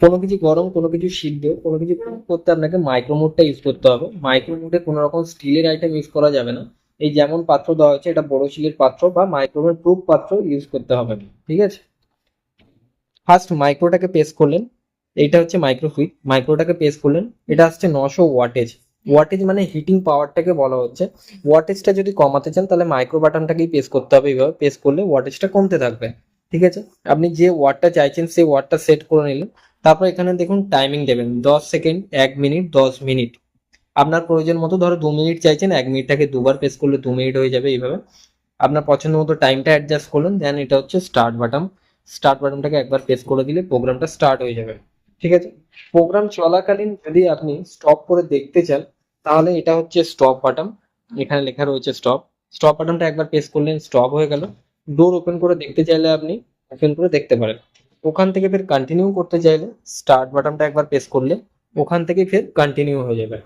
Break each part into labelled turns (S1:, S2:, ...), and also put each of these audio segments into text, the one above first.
S1: কোনো কিছু গরম, কোনো কিছু সিদ্ধ, কোনো কিছু cook করতে আপনাকে মাইক্রো মোডটা ইউজ করতে হবে। মাইক্রো মোডে কোনো রকম স্টিলের আইটেম ইউজ করা যাবে না। এই যেমন পাত্র দেওয়া হচ্ছে এটা বড় শিলের পাত্র বা মাইক্রোওয়েভ প্রুফ পাত্র ইউজ করতে হবে। ঠিক আছে? ফার্স্ট মাইক্রোটাকে পেস করলেন। এইটা হচ্ছে মাইক্রো সুইচ মাইক্রোটাকে পেস করলেন। এটা আসছে নশো ওয়াটেজ ওয়াটেজ মানে হিটিং পাওয়ারটাকে বলা হচ্ছে। ওয়াটেজটা যদি কমাতে চান, তাহলে মাইক্রো বাটনটাকেই পেস করতে হবে। এইভাবে পেস করলে ওয়াটেজটা কমতে থাকবে। ঠিক আছে? আপনি যে ওয়াটটা চাইছেন, সেই ওয়াটটা সেট করে নিলেন। তারপর এখানে দেখুন টাইমিং দেবেন, দশ সেকেন্ড এক মিনিট দশ মিনিট আপনার প্রয়োজন মতো ধরো দু মিনিট চাইছেন, এক মিনিটটাকে দুবার প্রেস করলে দু মিনিট হয়ে যাবে এইভাবে। আপনার পছন্দ মতো টাইমটা অ্যাডজাস্ট করলেন দেন এটা হচ্ছে স্টার্ট বাটন স্টার্ট বাটনটাকে একবার প্রেস করে দিলে প্রোগ্রামটা স্টার্ট হয়ে যাবে। ঠিক আছে? প্রোগ্রাম চলাকালীন যদি আপনি স্টপ করে দেখতে চান, তাহলে এটা হচ্ছে স্টপ বাটন এখানে লেখা রয়েছে স্টপ স্টপ বাটনটা একবার প্রেস করলেন স্টপ হয়ে গেল। ডোর ওপেন করে দেখতে চাইলে আপনি ওপেন করে দেখতে পারেন। ওখান থেকে ফের কন্টিনিউ করতে চাইলে স্টার্ট বাটনটা একবার প্রেস করলে ওখান থেকে ফের কন্টিনিউ হয়ে যাবে।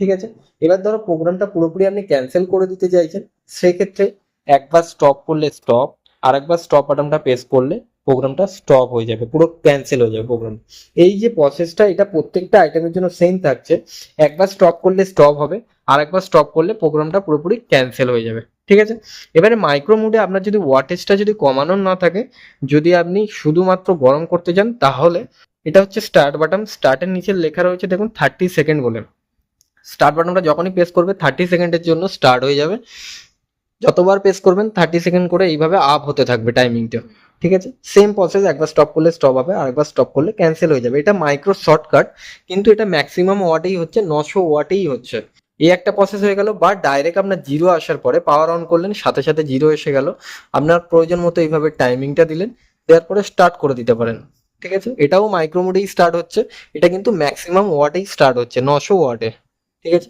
S1: ঠিক আছে? এবার ধরো প্রোগ্রামটা পুরোপুরি আপনি ক্যান্সেল করে দিতে চাইছেন, সেক্ষেত্রে একবার স্টপ করলে স্টপ আর একবার স্টপ বাটনটা প্রেস করলে প্রোগ্রামটা স্টপ হয়ে যাবে, পুরো ক্যান্সেল হয়ে যাবে প্রোগ্রাম এই যে প্রসেসটা এটা প্রত্যেকটা আইটেমের জন্য সেম থাকছে। একবার স্টপ করলে স্টপ হবে আর একবার স্টপ করলে প্রোগ্রামটা পুরোপুরি ক্যান্সেল হয়ে যাবে, ঠিক আছে? এবারে মাইক্রো মোডে আপনার যদি ওয়াটেজটা যদি কমানোর না থাকে, যদি আপনি শুধুমাত্র গরম করতে চান তাহলে এটা হচ্ছে স্টার্ট বাটন স্টার্টের নিচে লেখা রয়েছে, দেখুন থার্টি সেকেন্ড বলে। স্টার্ট বাটনটা যখনই প্রেস করবে থার্টি সেকেন্ডের জন্য স্টার্ট হয়ে যাবে। যতবার প্রেস করবেন থার্টি সেকেন্ড করে এইভাবে আপ হতে থাকবে টাইমিংটা ঠিক আছে? সেম প্রসেস একবার স্টপ করলে স্টপ হবে আর একবার স্টপ করলে ক্যান্সেল হয়ে যাবে। এটা মাইক্রো শর্টকাট কিন্তু এটা ম্যাক্সিমাম ওয়াটেই হচ্ছে, নশো ওয়াটেই হচ্ছে। এই একটা প্রসেস হয়ে গেল বা ডাইরেক্ট আপনার জিরো আসার পরে পাওয়ার অন করলেন, সাথে সাথে জিরো এসে গেল। আপনার প্রয়োজন মতো এইভাবে টাইমিংটা দিলেন, দেওয়ার পরে স্টার্ট করে দিতে পারেন। ঠিক আছে? এটাও মাইক্রোমোডেই স্টার্ট হচ্ছে। এটা কিন্তু ম্যাক্সিমাম ওয়াটেই স্টার্ট হচ্ছে, নশো ওয়াটে ঠিক আছে?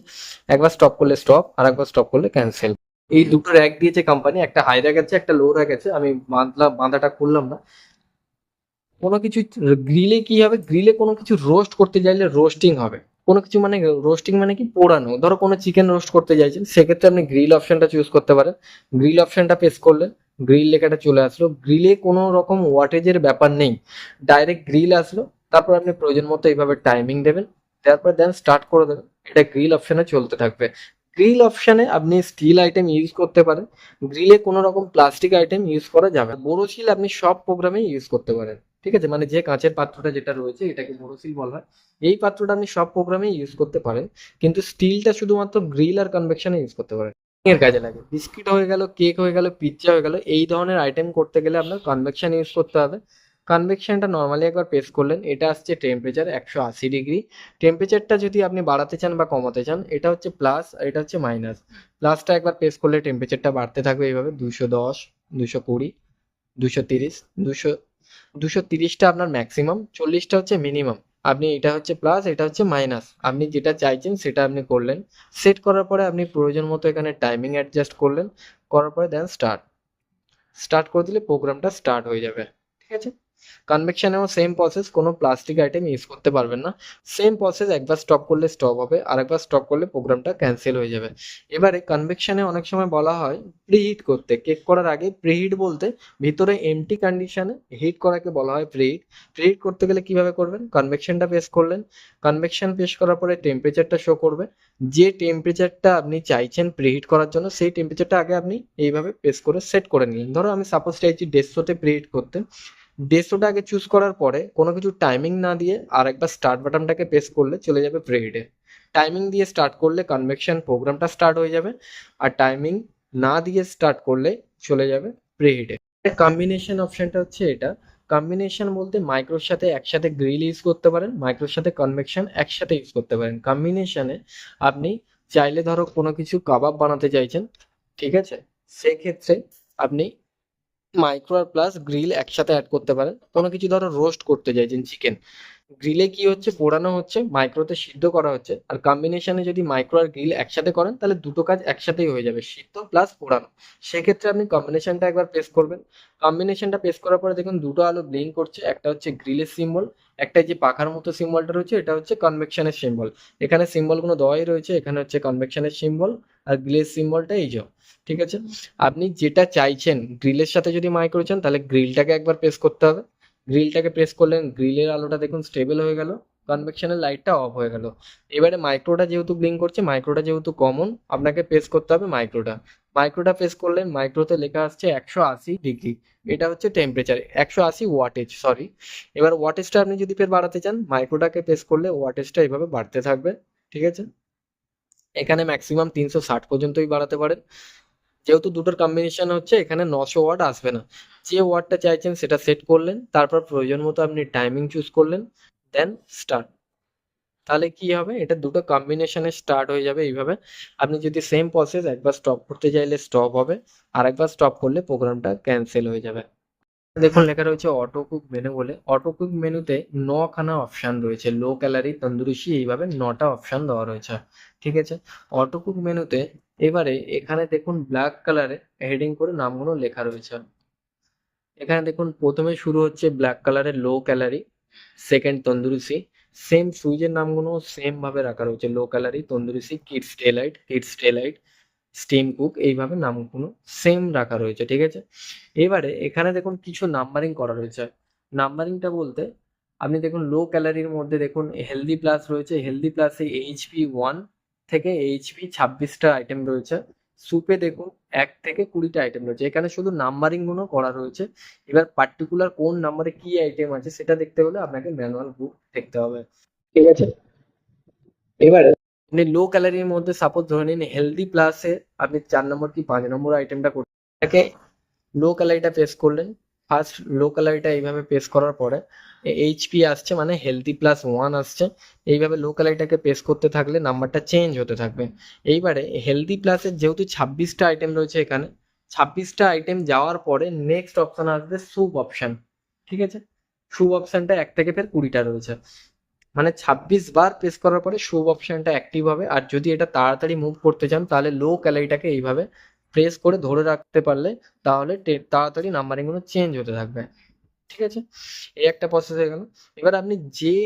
S1: একবার স্টপ করলে স্টপ আর একবার স্টপ করলে ক্যান্সেল এই দুটো র্যাক দিয়েছে কোম্পানি একটা হাই র্যাক আছে, একটা লো র্যাক আছে, আমি বাঁধলাম বাঁধাটা খুললাম না। কোনো কিছু গ্রিলে কি হবে? গ্রিলে কোনো কিছু রোস্ট করতে চাইলে রোস্টিং হবে। কোনো কিছু মানে রোস্টিং মানে কি পোড়ানো। ধরো কোনো চিকেন রোস্ট করতে চাইছেন সেক্ষেত্রে আপনি গ্রিল অপশনটা চুজ করতে পারেন। গ্রিল অপশনটা প্রেস করলেন গ্রিল লেখাটা চলে আসলো। গ্রিলে কোনো রকম ওয়াটেজের ব্যাপার নেই। ডাইরেক্ট গ্রিল আসলো, তারপর আপনি প্রয়োজন মতো এইভাবে টাইমিং দেবেন, তারপর দেন স্টার্ট করে দেবেন। এটা গ্রিল অপশনে চলতে থাকবে। গ্রিল অপশনে আপনি স্টিল আইটেম ইউজ করতে পারেন। গ্রিলে কোনো রকম প্লাস্টিক আইটেম ইউজ করা যাবে। বোরোসিল আপনি সব প্রোগ্রামে ইউজ করতে পারেন। ঠিক আছে? মানে যে কাঁচের পাত্রটা যেটা রয়েছে, এটাকে বোরোসিল বলা হয়। এই পাত্রটা আপনি সব প্রোগ্রামে ইউজ করতে পারেন, কিন্তু স্টিলটা শুধুমাত্র গ্রিল আর কনভেকশনে ইউজ করতে পারেন। এর কাজে লাগে। বিস্কিট হয়ে গেল কেক হয়ে গেল পিৎজা হয়ে গেল, এই ধরনের আইটেম করতে গেলে আপনার কনভেকশন ইউজ করতে হবে। কনভেকশনটা নর্মালি একবার প্রেস করলেন, এটা আসছে টেম্পারেচার একশো আশি ডিগ্রি টেম্পারেচারটা যদি আপনি বাড়াতে চান বা কমাতে চান, এটা হচ্ছে প্লাস আর এটা হচ্ছে মাইনাস প্লাসটা একবার প্রেস করলে টেম্পারেচারটা বাড়তে থাকবে এইভাবে, দুশো দশ, দুশো কুড়ি, দুশো তিরিশ, দুশো দুশো তিরিশটা আপনার ম্যাক্সিমাম চল্লিশটা হচ্ছে মিনিমাম আপনি এটা হচ্ছে প্লাস এটা হচ্ছে মাইনাস আপনি যেটা চাইছেন সেটা আপনি করলেন। সেট করার পরে আপনি প্রয়োজন মতো এখানে টাইমিং অ্যাডজাস্ট করলেন। করার পরে দেন স্টার্ট স্টার্ট করে দিলে প্রোগ্রামটা স্টার্ট হয়ে যাবে। ঠিক আছে? কনভেকশনেও সেম প্রসেস কোনো প্লাস্টিক আইটেম ইউজ করতে পারবেন না। সেম প্রসেস একবার স্টপ করলে স্টপ হবে, আর একবার স্টপ করলে প্রোগ্রামটা ক্যান্সেল হয়ে যাবে। এবারে কনভেকশনে অনেক সময় বলা হয় প্রিহিট করতে। কেক করার আগে প্রিহিট বলতে ভিতরে এমটি কন্ডিশনে হিট করাকে বলা হয় প্রিহিট প্রিহিট করতে গেলে কীভাবে করবেন? কনভেকশনটা পেশ করলেন। কনভেকশন পেশ করার পরে টেম্পারেচারটা শো করবে। যে টেম্পারেচারটা আপনি চাইছেন প্রিহিট করার জন্য, সেই টেম্পারেচারটা আগে আপনি এইভাবে প্রেস করে সেট করে নিলেন। ধরো আমি সাপোজ চাইছি দেড়শোতে প্রিহিট করতে। দেড়শোটা আগে চুজ করার পরে কোনো কিছু টাইমিং না দিয়ে আর একবার স্টার্ট বাটনটাকে প্রেস করলে চলে যাবে প্রিহিটে টাইমিং দিয়ে স্টার্ট করলে কনভেকশন প্রোগ্রামটা স্টার্ট হয়ে যাবে আর টাইমিং না দিয়ে স্টার্ট করলে চলে যাবে প্রিহিটে কম্বিনেশন অপশনটা হচ্ছে এটা। কম্বিনেশন বলতে মাইক্রোর সাথে একসাথে গ্রিল ইউজ করতে পারেন মাইক্রোর সাথে কনভেকশন একসাথে ইউজ করতে পারেন। কম্বিনেশনে আপনি চাইলে ধরো কোনো কিছু কাবাব বানাতে চাইছেন, ঠিক আছে? সেক্ষেত্রে আপনি মাইক্রো আর প্লাস গ্রিল একসাথে অ্যাড করতে পারেন। কোনো কিছু ধরো রোস্ট করতে চাইছেন চিকেন গ্রিলে কি হচ্ছে? পোড়ানো হচ্ছে মাইক্রোতে সিদ্ধ করা হচ্ছে। আর কম্বিনেশনে যদি মাইক্রো আর গ্রিল একসাথে করেন, তাহলে দুটো কাজ একসাথেই হয়ে যাবে, সিদ্ধ প্লাস পোড়ানো। সেক্ষেত্রে আপনি কম্বিনেশনটা একবার প্রেস করবেন। কম্বিনেশনটা প্রেস করার পরে দেখুন, দুটো আলো ব্লিঙ্ক করছে। একটা হচ্ছে গ্রিলের সিম্বল একটা যে পাখার মতো সিম্বলটা রয়েছে, এটা হচ্ছে কনভেকশনের সিম্বল এখানে সিম্বল সিম্বলগুলো দেওয়াই রয়েছে, এখানে হচ্ছে কনভেকশনের সিম্বল আর গ্রিলের সিম্বলটা এই যে, ঠিক আছে? আপনি যেটা চাইছেন গ্রিলের সাথে যদি মাইক্রো চান, তাহলে গ্রিলটাকে একবার প্রেস করতে হবে। গ্রিলটাকে প্রেস করলেন গ্রিলের আলোটা দেখুন স্টেবল হয়ে গেল কনভেকশনের লাইটটা অফ হয়ে গেল। এবারে মাইক্রোটা যেহেতু ব্লিঙ্ক করছে মাইক্রোটা যেহেতু কমন আপনাকে প্রেস করতে হবে মাইক্রোটা মাইক্রোটা প্রেস করলেন মাইক্রোতে লেখা আসছে একশো আশি ডিগ্রি এটা হচ্ছে টেম্পারেচার একশো আশি ওয়াটেজ সরি এবার ওয়াটেজটা আপনি যদি ফের বাড়াতে চান মাইক্রোটাকে প্রেস করলে ওয়াটেজটা এইভাবে বাড়তে থাকবে, ঠিক আছে? এখানে ম্যাক্সিমাম তিনশো ষাট পর্যন্তই বাড়াতে পারেন। যেহেতু দুটোর কম্বিনেশন হচ্ছে, এখানে নশো ওয়াট আসবে না। যে ওয়াটটা চাইছেন সেটা সেট করলেন, তারপর প্রয়োজন মতো আপনি টাইমিং চুজ করলেন দেন স্টার্ট তাহলে কি হবে? এটা দুটো কম্বিনেশনে স্টার্ট হয়ে যাবে এইভাবে। আপনি যদি সেম প্রসেস একবার স্টপ করতে চাইলে স্টপ হবে আর একবার স্টপ করলে প্রোগ্রামটা ক্যান্সেল হয়ে যাবে। দেখুন, লেখা রয়েছে অটো কুক মেনু বলে। অটো কুক মেনুতে নখানা অপশান রয়েছে। লো ক্যালারি তন্দুরুসি এইভাবে নটা অপশান দেওয়া রয়েছে। ঠিক আছে? অটো কুক মেনুতে এবারে এখানে দেখুন ব্ল্যাক কালারে হেডিং করে নামগুলো লেখা রয়েছে। এখানে দেখুন প্রথমে শুরু হচ্ছে ব্ল্যাক কালারের লো ক্যালারি সেকেন্ড তন্দুরুসি সেম সুইচের নামগুলো সেম ভাবে রাখা রয়েছে low calorie তন্দুরুসি kids delight kids delight steam cook এইভাবে নামগুলো সেম রাখা রয়েছে, ঠিক আছে? এবারে এখানে দেখুন কিছু নাম্বারিং করা রয়েছে। নাম্বারিংটা বলতে আপনি দেখুন লো ক্যালারির মধ্যে দেখুন হেলদি প্লাস রয়েছে হেলদি প্লাসে এইচপি ওয়ান থেকে এইচপি ছাব্বিশটা আইটেম রয়েছে। সুপে দেখুন, এক থেকে কুড়িটা আইটেম রয়েছে। এখানে শুধু নাম্বারিংগুলো করা রয়েছে। এবার পার্টিকুলার কোন নাম্বারে কি আইটেম আছে সেটা দেখতে হলে আপনাকে ম্যানুয়াল বুক দেখতে হবে। ঠিক আছে? এবার আপনি লো ক্যালারির মধ্যে সাপোজ ধরে নিন হেলদি প্লাসে আপনি চার নম্বর কি পাঁচ নম্বর আইটেমটা করতে লো ক্যালারিটা পেস করলেন। ফার্স্ট লো ক্যালারিটা এইভাবে পেস করার পরে এইচপি আসছে মানে হেলদি প্লাস ওয়ান আসছে। এইভাবে লো ক্যালারিটাকে পেস করতে থাকলে নাম্বারটা চেঞ্জ হতে থাকবে। এইবারে হেলদি প্লাসের যেহেতু ছাব্বিশটা আইটেম রয়েছে এখানে, ছাব্বিশটা আইটেম যাওয়ার পরে নেক্সট অপশন আসবে সুপ অপশন ঠিক আছে? সুপ অপশনটা এক থেকে ফের কুড়িটা রয়েছে। মানে ছাব্বিশ বার প্রেস করার পরে সুপ অপশনটা অ্যাক্টিভ হবে। আর যদি এটা তাড়াতাড়ি মুভ করতে চান, তাহলে লো ক্যালারিটাকে এইভাবে প্রেস করে ধরে রাখতে পারলে তাহলে তাড়াতাড়ি নাম্বারিংগুলো চেঞ্জ হতে থাকবে। ঠিক আছে? এই একটা প্রসেস হয়ে গেল। এবার আপনি যে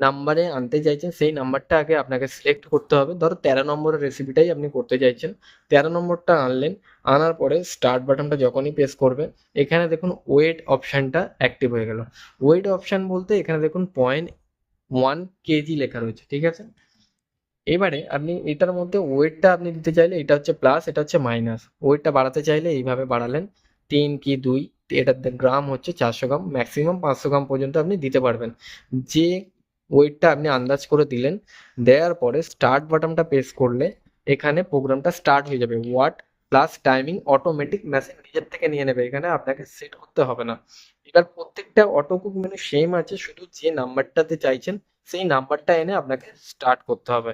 S1: নাম্বারে আনতে চাইছেন, সেই নাম্বারটা আগে আপনাকে সিলেক্ট করতে হবে। ধরো তেরো নম্বরের রেসিপিটাই আপনি করতে চাইছেন। তেরো নম্বরটা আনলেন, আনার পরে স্টার্ট বাটনটা যখনই প্রেস করবে, এখানে দেখুন ওয়েট অপশানটা অ্যাক্টিভ হয়ে গেল। ওয়েট অপশান বলতে এখানে দেখুন পয়েন্ট ওয়ান কেজি লেখা রয়েছে। ঠিক আছে? এবারে আপনি এটার মধ্যে ওয়েটটা আপনি দিতে চাইলে এটা হচ্ছে প্লাস এটা হচ্ছে মাইনাস ওয়েটটা বাড়াতে চাইলে এইভাবে বাড়ালেন। তিন কি দুই এটার গ্রাম হচ্ছে চারশো গ্রাম। ম্যাক্সিমাম পাঁচশো গ্রাম পর্যন্ত আপনি দিতে পারবেন। যে ওয়েটটা আপনি আন্দাজ করে দিলেন, দেওয়ার পরে স্টার্ট বাটনটা প্রেস করলে এখানে প্রোগ্রামটা স্টার্ট হয়ে যাবে। Watt plus timing automatic machine নিজের থেকে নিয়ে নেবে। এখানে আপনাকে সেট করতে হবে না। এবার প্রত্যেকটা অটো কুক মেনু সেম আছে, শুধু যে নাম্বারটাতে চাইছেন, সেই নাম্বারটা এনে আপনাকে স্টার্ট করতে হবে।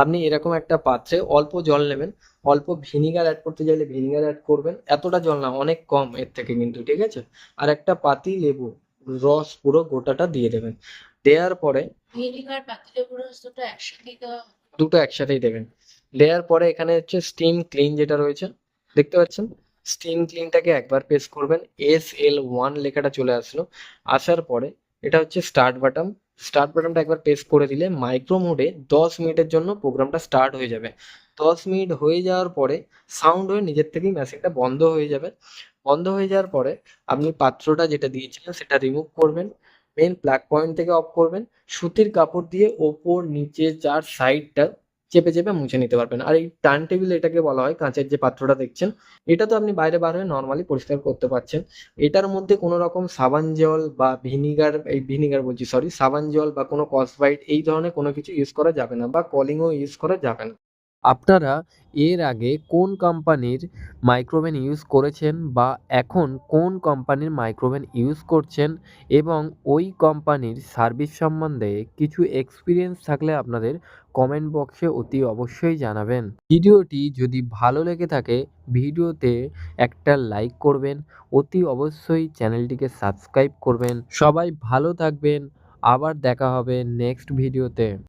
S1: আপনি এরকম একটা পাত্রে অল্প জল নেবেন অল্প ভিনিগার অ্যাড করতে চাইলে ভিনিগার অ্যাড করবেন এতটা জল না অনেক কম এর থেকে কিন্তু ঠিক আছে? আর একটা পাতি লেবু রস পুরো গোটাটা দিয়ে দেবেন। দেওয়ার পরে
S2: ভিনিগার পাতিলেবু রস দুটো একসাথেই
S1: দুটো একসাথেই দেবেন। দেওয়ার পরে এখানে হচ্ছে স্টিম ক্লিন যেটা রয়েছে দেখতে পাচ্ছেন? স্টিম ক্লিনটাকে একবার প্রেস করবেন এস এল ওয়ান লেখাটা চলে আসলো। আসার পরে এটা হচ্ছে স্টার্ট বাটন স্টার্ট বাটনটা একবার প্রেস করে দিলে মাইক্রো মোডে দশ মিনিটের জন্য প্রোগ্রামটা স্টার্ট হয়ে যাবে। দশ মিনিট হয়ে যাওয়ার পরে সাউন্ড হয়ে নিজের থেকেই মেশিনটা বন্ধ হয়ে যাবে। বন্ধ হয়ে যাওয়ার পরে আপনি পাত্রটা যেটা দিয়েছিলেন সেটা রিমুভ করবেন। মেন প্লাগ পয়েন্ট থেকে অফ করবেন। সুতির কাপড় দিয়ে ওপর, নিচে, চার সাইডটা চেপে চেপে মুছে নিতে পারবেন। আর এই টার্ন টেবিল এটাকে বলা হয় কাঁচের যে পাত্রটা দেখছেন, এটা তো আপনি বাইরে বার হয়ে নর্মালি পরিষ্কার করতে পারছেন। এটার মধ্যে কোনো রকম সাবান জল বা ভিনিগার, এই ভিনিগার বলছি সরি সাবান জল বা কোনো কসবাইট এই ধরনের কোনো কিছু ইউজ করা যাবে না বা কলিংও ইউজ করা যাবে না।
S3: আপনারা এর আগে কোন কোম্পানির মাইক্রোওভেন ইউজ করেছেন বা এখন কোন কোম্পানির মাইক্রোওভেন ইউজ করছেন এবং ওই কোম্পানির সার্ভিস সম্বন্ধে কিছু এক্সপিরিয়েন্স থাকলে আপনাদের কমেন্ট বক্সে অতি অবশ্যই জানাবেন। ভিডিওটি যদি ভালো লেগে থাকে, ভিডিওতে একটা লাইক করবেন, অতি অবশ্যই চ্যানেলটিকে সাবস্ক্রাইব করবেন। সবাই ভালো থাকবেন, আবার দেখা হবে নেক্সট ভিডিওতে।